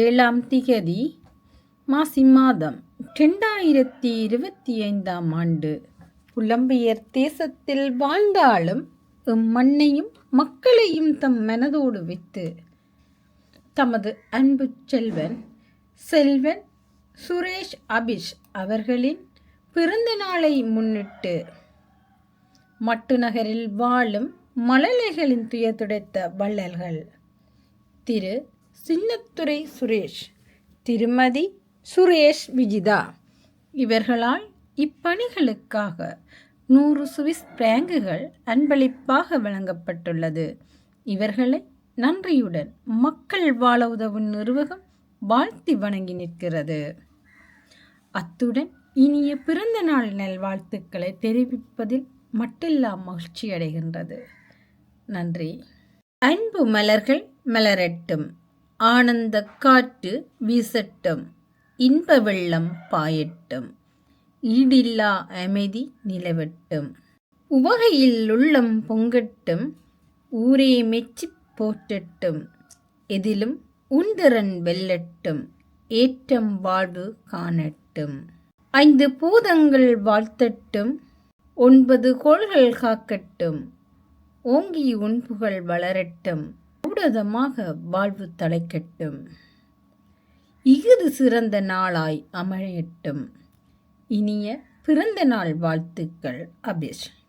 ஏழாம் திகதி மாசி மாதம் ரெண்டாயிரத்தி இருபத்தி ஐந்தாம் ஆண்டு. புலம்பெயர் தேசத்தில் வாழ்ந்தாலும் மண்ணையும் மக்களையும் தம் மனதோடு வைத்து தமது அன்பு செல்வன் செல்வன் சுரேஷ் அபிஷ் அவர்களின் பிறந்த நாளை முன்னிட்டு மட்டு நகரில் வாழும் மழலைகளின் துயர் துடைத்த வள்ளல்கள். திரு. சின்னத்துறை சுரேஷ் திருமதி சுரேஷ் விஜிதா. இவர்களால் இப்பணிகளுக்காக நூறு சுவிஸ் பிராங்குகள் அன்பளிப்பாக வழங்கப்பட்டுள்ளது. இவர்களை நன்றியுடன் மக்கள் வாழ உதவும் நிர்வாகம் வாழ்த்தி வணங்கி நிற்கிறது. அத்துடன் இனிய பிறந்த நாள் நல்வாழ்த்துக்களை தெரிவிப்பதில் மட்டெல்லாம் மகிழ்ச்சி அடைகின்றது நன்றி. அன்பு மலர்கள் மலரட்டும். ஆனந்த காற்று வீசட்டும் இன்ப வெள்ளம் பாயட்டும் ஈடில்லா அமைதி நிலவட்டும். உவகையில் உள்ளம் பொங்கட்டும் ஊரே மெச்சி போற்றட்டும் எதிலும் உந்திரன் வெல்லட்டும் ஏற்றம் வாழ்வு காணட்டும். ஐந்து பூதங்கள் வாழ்த்தட்டும் ஒன்பது கோள்கள் காக்கட்டும் ஓங்கி உண்புகள் வளரட்டும். உன்னதமாக வாழ்வு தலைக்கட்டும். இஃது சிறந்த நாளாய் அமையட்டும். இனிய பிறந்த நாள் வாழ்த்துக்கள் அபிஷ்